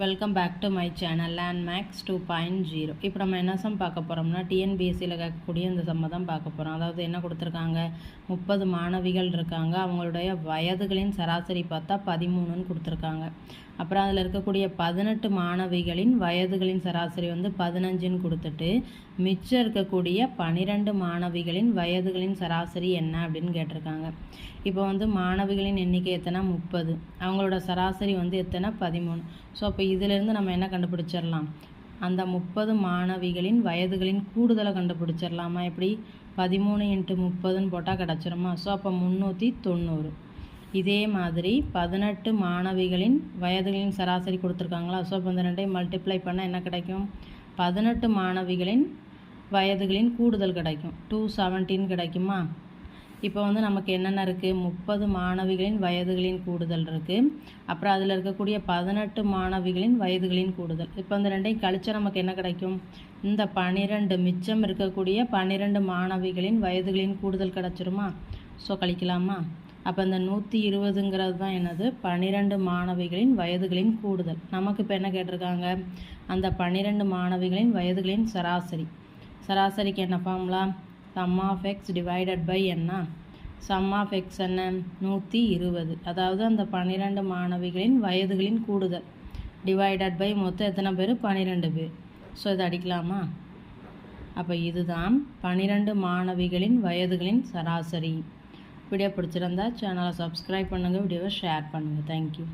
Welcome back to my channel land max two point zero இப்போ நம்ம என்ன some பார்க்க போகிறோம்னா டிஎன்பிஎஸ்சியில் கேட்கக்கூடிய இந்த சம்மை தான் பார்க்க போகிறோம் அதாவது என்ன கொடுத்துருக்காங்க? முப்பது மாணவிகள் இருக்காங்க. அவங்களுடைய வயதுகளின் சராசரி பார்த்தா பதிமூணுன்னு கொடுத்துருக்காங்க. அப்புறம் அதில் இருக்கக்கூடிய பதினெட்டு மாணவிகளின் வயதுகளின் சராசரி வந்து பதினஞ்சுன்னு கொடுத்துட்டு மிச்சம் இருக்கக்கூடிய பன்னிரெண்டு மாணவிகளின் வயதுகளின் சராசரி என்ன அப்படின்னு கேட்டிருக்காங்க. இப்போ வந்து மாணவிகளின் எண்ணிக்கை எத்தனை? முப்பது. அவங்களோட சராசரி வந்து எத்தனை? பதிமூணு. ஸோ அப்போ இதிலிருந்து நம்ம என்ன கண்டுபிடிச்சிடலாம்? அந்த முப்பது மாணவிகளின் வயதுகளின் கூடுதலை கண்டுபிடிச்சிடலாமா? எப்படி? பதிமூணு இன்ட்டு முப்பதுன்னு போட்டால் கிடச்சிருமா? ஸோ அப்போ முந்நூற்றி தொண்ணூறு. இதே மாதிரி பதினெட்டு மாணவிகளின் வயதுகளின் சராசரி கொடுத்துருக்காங்களா? ஸோ அப்போ இந்த ரெண்டையும் மல்டிப்ளை பண்ணால் என்ன கிடைக்கும்? பதினெட்டு மாணவிகளின் வயதுகளின் கூடுதல் கிடைக்கும். டூ செவன்டீன் கிடைக்குமா? இப்போ வந்து நமக்கு என்னென்ன இருக்குது முப்பது மாணவிகளின் வயதுகளின் கூடுதல் இருக்குது அப்புறம் அதில் இருக்கக்கூடிய பதினெட்டு மாணவிகளின் வயதுகளின் கூடுதல். இப்போ அந்த ரெண்டையும் கழிச்சா நமக்கு என்ன கிடைக்கும்? இந்த பன்னிரெண்டு மிச்சம் இருக்கக்கூடிய பன்னிரெண்டு மாணவிகளின் வயதுகளின் கூடுதல் கிடச்சிருமா? ஸோ கழிக்கலாமா? அப்போ இந்த நூற்றி இருபதுங்கிறது தான் என்னது? பன்னிரெண்டு மாணவிகளின் வயதுகளின் கூடுதல். நமக்கு இப்போ என்ன கேட்டிருக்காங்க? அந்த பன்னிரெண்டு மாணவிகளின் வயதுகளின் சராசரி. சராசரிக்கு என்ன ஃபார்ம்லாம் sum of x divided by என்ன சம் ஆஃப் எக்ஸ் என்ன? நூற்றி இருபது. அதாவது அந்த பன்னிரெண்டு மாணவிகளின் வயதுகளின் கூடுதல். டிவைடட் பை மொத்தம் எத்தனை பேர்? பன்னிரெண்டு பேர். ஸோ இதை அடிக்கலாமா? அப்போ இதுதான் பன்னிரெண்டு மாணவிகளின் வயதுகளின் சராசரி. வீடியோ பிடிச்சிருந்தா சேனலை சப்ஸ்கிரைப் பண்ணுங்கள் வீடியோவை ஷேர் பண்ணுங்கள் தேங்க்யூ